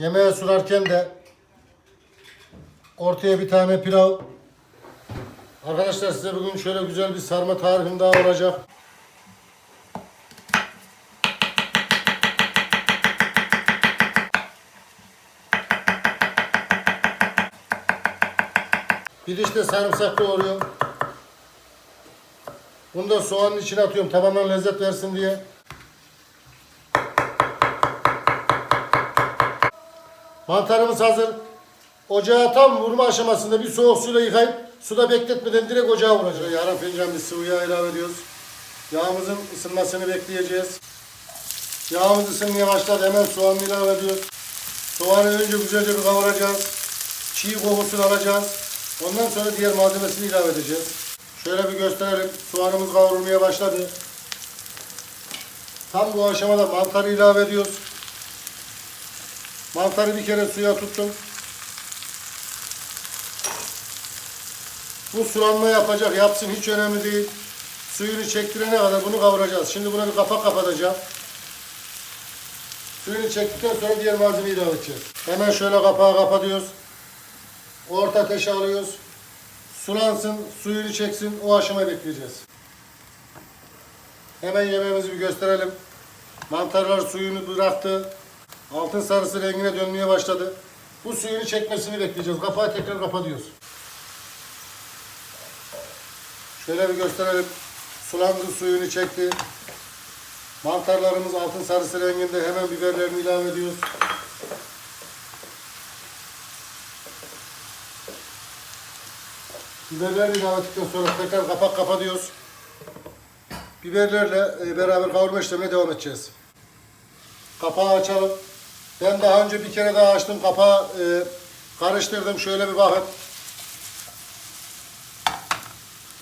Yemeğe sunarken de ortaya bir tane pilav. Arkadaşlar size bugün şöyle güzel bir sarma tarifim daha olacak. Bir diş de sarımsak doğruyorum. Bunu da soğanın içine atıyorum tamamen lezzet versin diye. Mantarımız hazır. Ocağa tam vurma aşamasında bir soğuk suyla yıkayıp suda bekletmeden direkt ocağa vuracağız. Fincan bir sıvı yağ ilave ediyoruz. Yağımızın ısınmasını bekleyeceğiz. Yağımız ısınmaya başladı. Hemen soğanı ilave ediyoruz. Soğanı önce güzelce bir kavuracağız. Çiğ kokusunu alacağız. Ondan sonra diğer malzemesini ilave edeceğiz. Şöyle bir gösterelim. Soğanımız kavrulmaya başladı. Tam bu aşamada mantarı ilave ediyoruz. Mantarı bir kere suya tuttum. Bu sulanma yapacak, yapsın hiç önemli değil. Suyunu çektirene kadar bunu kavuracağız. Şimdi buna bir kapak kapatacağım. Suyunu çektikten sonra diğer malzemeyi ilave edeceğiz. Hemen şöyle kapağı kapatıyoruz. Orta ateşe alıyoruz. Sulansın, suyunu çeksin, o aşamayı bekleyeceğiz. Hemen yemeğimizi bir gösterelim. Mantarlar suyunu bıraktı. Altın sarısı rengine dönmeye başladı. Bu suyunu çekmesini bekleyeceğiz. Kapağı tekrar kapatıyoruz. Şöyle bir gösterelim. Sulandı, suyunu çekti. Mantarlarımız altın sarısı renginde. Hemen biberlerini ilave ediyoruz. Biberleri ilave ettikten sonra tekrar kapak kapatıyoruz. Biberlerle e, beraber kavurma işlemine devam edeceğiz. Kapağı açalım. Ben daha önce bir kere daha açtım kapağı e, karıştırdım. Şöyle bir bakın.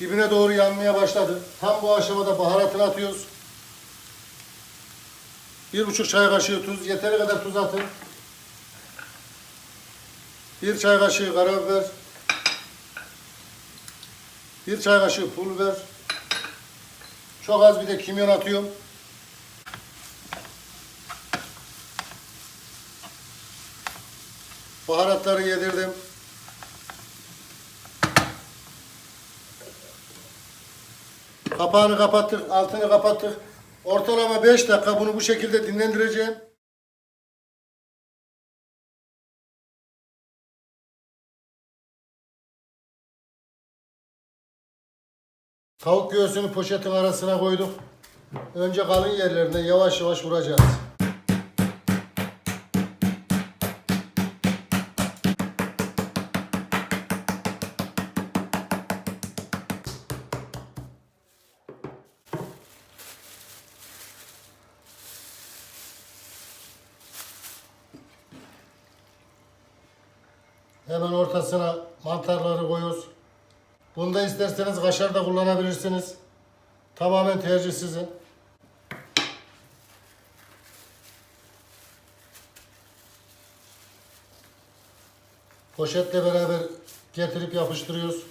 Dibine doğru yanmaya başladı. Tam bu aşamada baharatını atıyoruz. Bir buçuk çay kaşığı tuz. Yeteri kadar tuz atın. Bir çay kaşığı karabiber. Bir çay kaşığı pul biber. Çok az bir de kimyon atıyorum. Baharatları yedirdim. Kapağını kapattık, altını kapattık. Ortalama 5 dakika bunu bu şekilde dinlendireceğim. Tavuk göğsünü poşetin arasına koyduk. Önce kalın yerlerinden yavaş yavaş vuracağız. Hemen ortasına mantarları koyuyoruz. Bunda isterseniz kaşar da kullanabilirsiniz. Tamamen tercih sizin. Poşetle beraber getirip yapıştırıyoruz.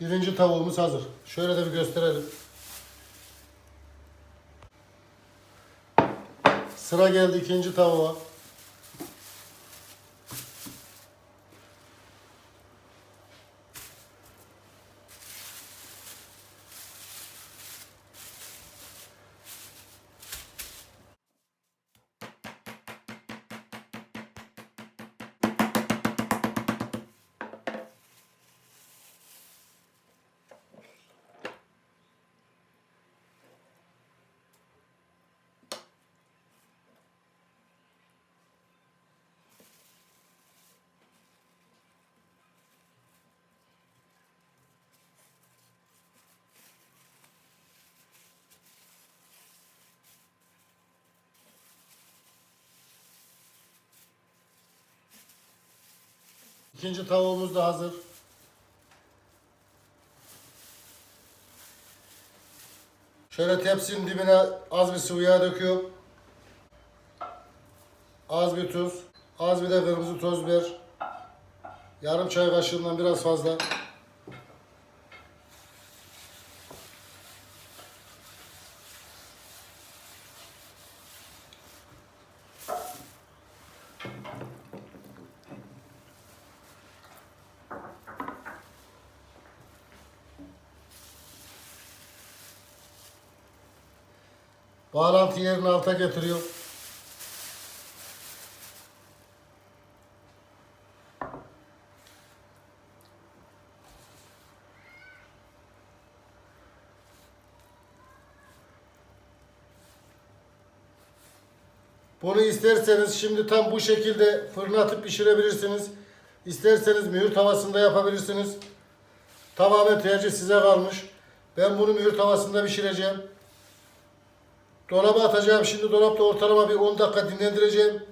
Birinci tavuğumuz hazır. Şöyle de bir gösterelim. Sıra geldi ikinci tavuğa. İkinci tavuğumuz da hazır. Şöyle tepsinin dibine az bir sıvı yağ döküyorum. Az bir tuz. Az bir de kırmızı toz biber. Yarım çay kaşığından biraz fazla. Bağlantı yerini alta getiriyor. Bunu isterseniz şimdi tam bu şekilde fırına atıp pişirebilirsiniz. İsterseniz mühür tavasında yapabilirsiniz. Tamamen tercih size kalmış. Ben bunu mühür tavasında pişireceğim. Dolaba atacağım. Şimdi dolapta ortalama bir 10 dakika dinlendireceğim.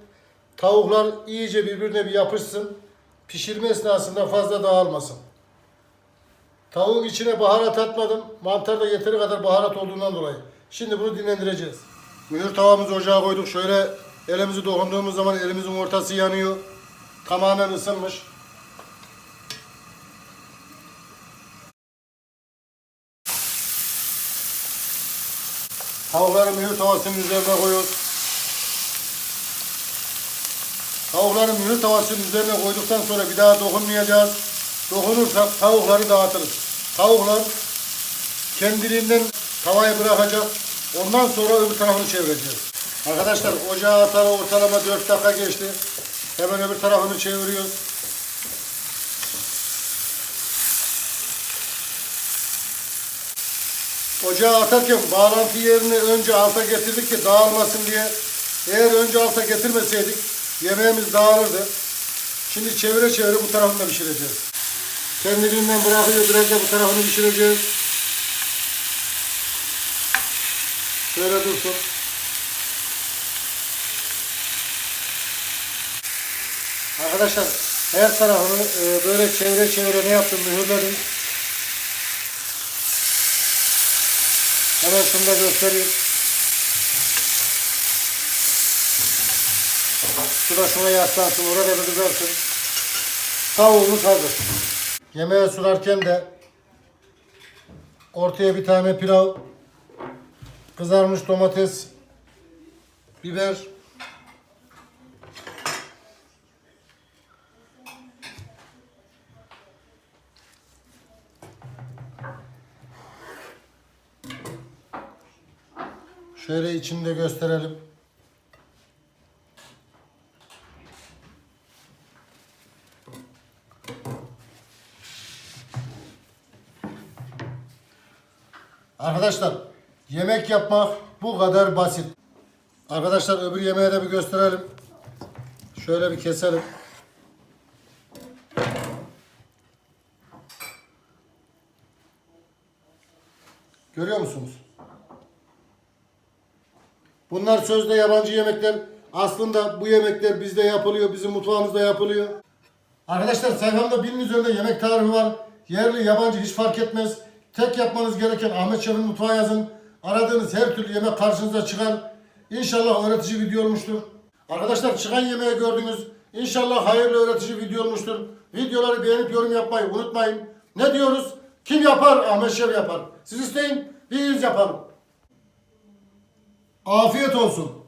Tavuklar iyice birbirine bir yapışsın. Pişirme esnasında fazla dağılmasın. Tavuğun içine baharat atmadım. Mantarda yeteri kadar baharat olduğundan dolayı. Şimdi bunu dinlendireceğiz. Mühür tavamızı ocağa koyduk. Şöyle elimizi dokunduğumuz zaman elimizin ortası yanıyor. Tamamen ısınmış. Tavukları mühür tavasının üzerine koyuyoruz. Tavukları mühür tavasının üzerine koyduktan sonra bir daha dokunmayacağız. Dokunursak tavukları dağıtırız. Tavuklar kendiliğinden tavayı bırakacak. Ondan sonra öbür tarafını çevireceğiz. Arkadaşlar ocağa atalı ortalama 4 dakika geçti. Hemen öbür tarafını çeviriyoruz. Ocağa atarken bağlantı yerini önce alta getirdik ki dağılmasın diye. Eğer önce alta getirmeseydik yemeğimiz dağılırdı. Şimdi çevire çevire bu tarafını da pişireceğiz. Kendiliğinden bırakıyor biraz da bu tarafını pişireceğiz. Şöyle dursun. Arkadaşlar her tarafını e, böyle çevire çevire ne yaptım mühürledim. Hemen şunu da göstereyim. Şu da şuna yaslansın, orada kızarsın. Tavuğumuz hazır. Yemeğe sunarken de ortaya bir tane pilav, kızarmış domates, biber, Şöyle içinde gösterelim. Arkadaşlar yemek yapmak bu kadar basit. Arkadaşlar öbür yemeği de bir gösterelim. Şöyle bir keselim. Görüyor musunuz? Bunlar sözde yabancı yemekler. Aslında bu yemekler bizde yapılıyor, bizim mutfağımızda yapılıyor. Arkadaşlar sayfamda binin üzerinde yemek tarifi var. Yerli, yabancı hiç fark etmez. Tek yapmanız gereken Ahmet Şef'in mutfağı yazın. Aradığınız her türlü yemek karşınıza çıkar. İnşallah öğretici video olmuştur. Arkadaşlar çıkan yemeği gördünüz. İnşallah hayırlı öğretici video olmuştur. Videoları beğenip yorum yapmayı unutmayın. Ne diyoruz? Kim yapar? Ahmet Şef yapar. Siz isteyin, biz yapalım. Afiyet olsun.